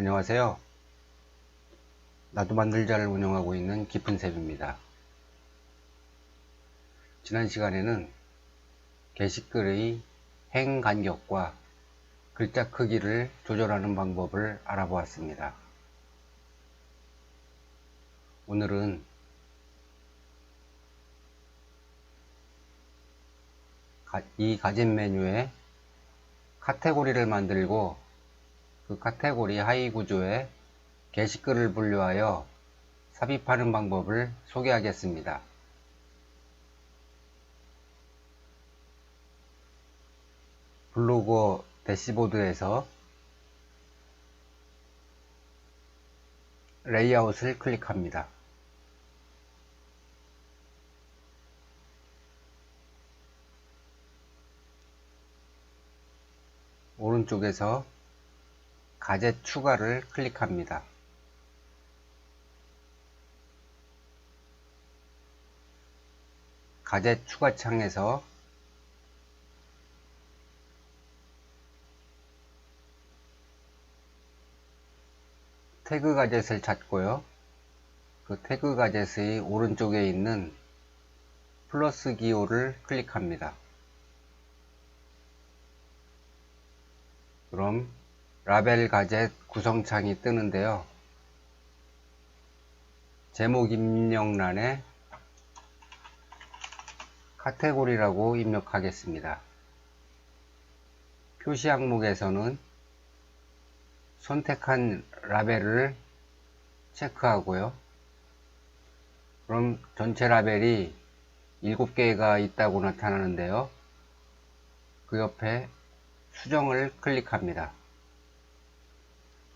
안녕하세요. 나도 만들자를 운영하고 있는 깊은샘입니다. 지난 시간에는 게시글의 행 간격과 글자 크기를 조절하는 방법을 알아보았습니다. 오늘은 가- 이 가진 메뉴에 카테고리를 만들고 그 카테고리 하위 구조에 게시글을 분류하여 삽입하는 방법을 소개하겠습니다. 블로그 대시보드에서 레이아웃을 클릭합니다. 오른쪽에서 가젯 추가를 클릭합니다. 가젯 추가 창에서 태그 가젯을 찾고요. 그 태그 가젯의 오른쪽에 있는 플러스 기호를 클릭합니다. 그럼 라벨 가젯 구성창이 뜨는데요. 제목 입력란에 카테고리라고 입력하겠습니다. 표시 항목에서는 선택한 라벨을 체크하고요. 그럼 전체 라벨이 7개가 있다고 나타나는데요. 그 옆에 수정을 클릭합니다.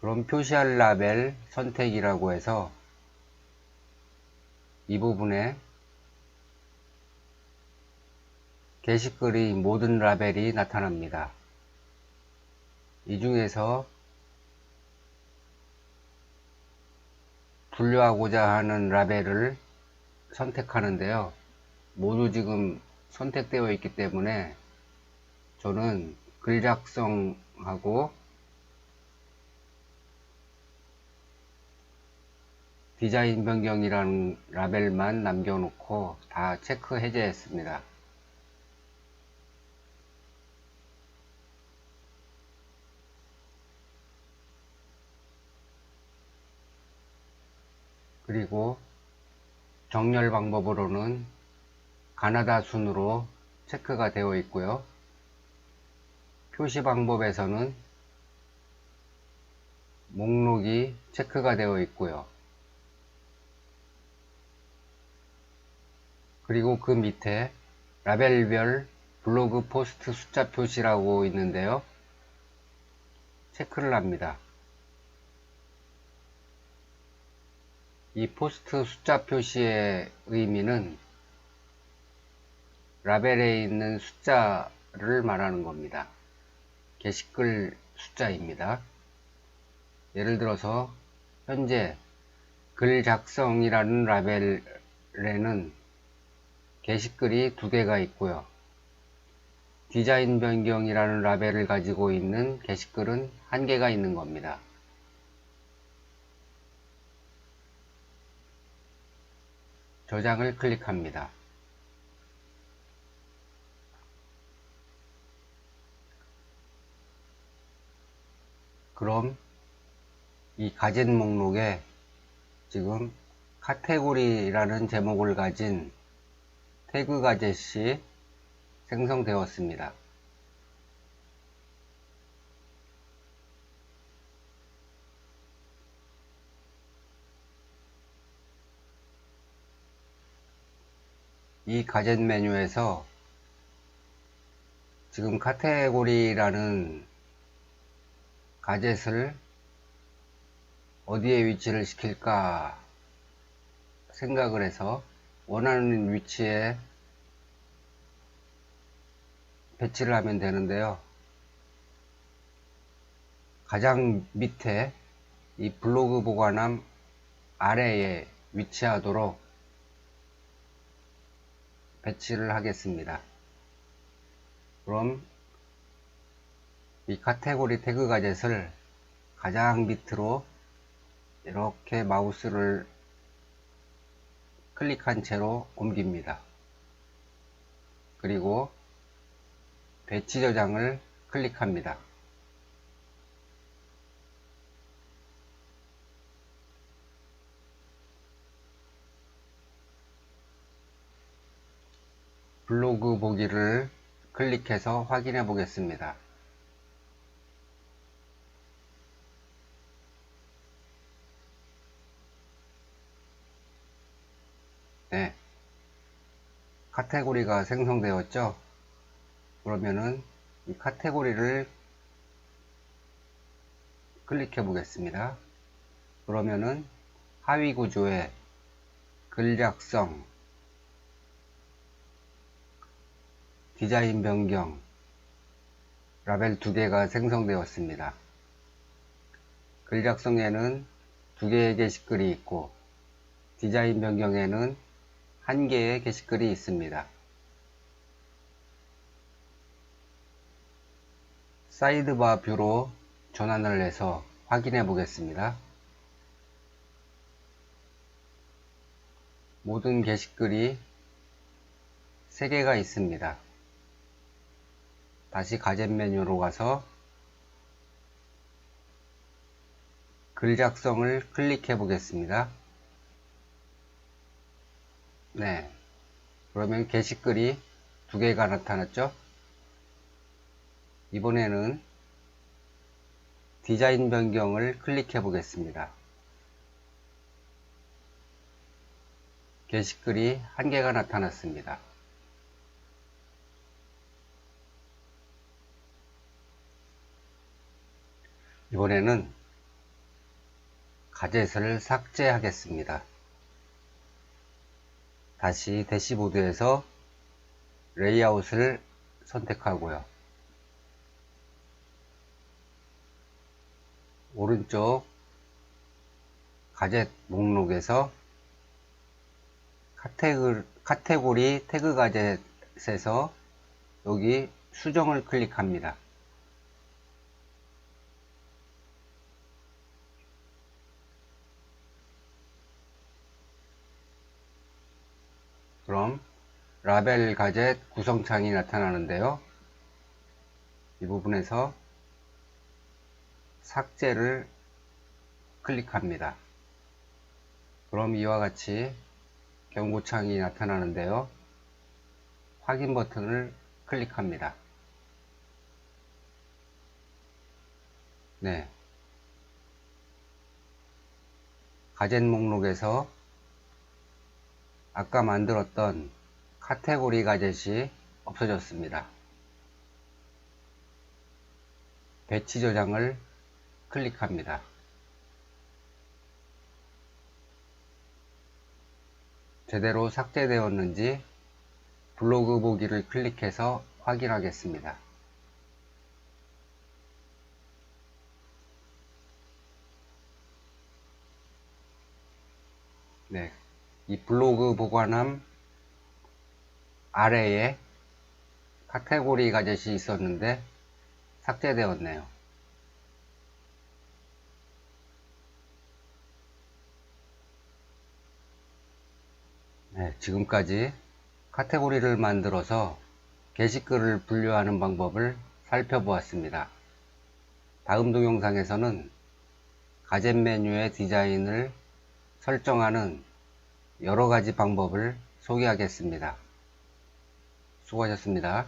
그럼 표시할 라벨 선택이라고 해서 이 부분에 게시글의 모든 라벨이 나타납니다. 이 중에서 분류하고자 하는 라벨을 선택하는데요. 모두 지금 선택되어 있기 때문에 저는 글 작성하고 디자인 변경이라는 라벨만 남겨놓고 다 체크 해제했습니다. 그리고 정렬 방법으로는 가나다 순으로 체크가 되어 있고요. 표시 방법에서는 목록이 체크가 되어 있고요. 그리고 그 밑에 라벨별 블로그 포스트 숫자 표시라고 있는데요. 체크를 합니다. 이 포스트 숫자 표시의 의미는 라벨에 있는 숫자를 말하는 겁니다. 게시글 숫자입니다. 예를 들어서 현재 글 작성이라는 라벨에는 게시글이 두 개가 있고요. 디자인 변경이라는 라벨을 가지고 있는 게시글은 한 개가 있는 겁니다. 저장을 클릭합니다. 그럼 이 가젯 목록에 지금 카테고리라는 제목을 가진 태그 가젯이 생성되었습니다. 이 가젯 메뉴에서 지금 카테고리라는 가젯을 어디에 위치를 시킬까 생각을 해서 원하는 위치에 배치를 하면 되는데요. 가장 밑에 이 블로그 보관함 아래에 위치하도록 배치를 하겠습니다. 그럼 이 카테고리 태그 가젯을 가장 밑으로 이렇게 마우스를 클릭한 채로 옮깁니다. 그리고 배치 저장을 클릭합니다. 블로그 보기를 클릭해서 확인해 보겠습니다. 네. 카테고리가 생성되었죠? 그러면은 이 카테고리를 클릭해 보겠습니다. 그러면은 하위 구조에 글 작성, 디자인 변경, 라벨 두 개가 생성되었습니다. 글 작성에는 두 개의 게시글이 있고 디자인 변경에는 한 개의 게시글이 있습니다. 사이드바 뷰로 전환을 해서 확인해 보겠습니다. 모든 게시글이 3개가 있습니다. 다시 가젯 메뉴로 가서 글 작성을 클릭해 보겠습니다. 네. 그러면 게시글이 두 개가 나타났죠? 이번에는 디자인 변경을 클릭해 보겠습니다. 게시글이 한 개가 나타났습니다. 이번에는 가젯을 삭제하겠습니다. 다시 대시보드에서 레이아웃을 선택하고요. 오른쪽 가젯 목록에서 카테고리, 카테고리 태그 가젯에서 여기 수정을 클릭합니다. 그럼 라벨 가젯 구성창이 나타나는데요. 이 부분에서 삭제를 클릭합니다. 그럼 이와 같이 경고창이 나타나는데요. 확인 버튼을 클릭합니다. 네. 가젯 목록에서 아까 만들었던 카테고리 가젯이 없어졌습니다. 배치 저장을 클릭합니다. 제대로 삭제되었는지 블로그 보기를 클릭해서 확인하겠습니다. 네, 이 블로그 보관함 아래에 카테고리 가젯이 있었는데 삭제되었네요. 네, 지금까지 카테고리를 만들어서 게시글을 분류하는 방법을 살펴보았습니다. 다음 동영상에서는 가젯 메뉴의 디자인을 설정하는 여러 가지 방법을 소개하겠습니다. 수고하셨습니다.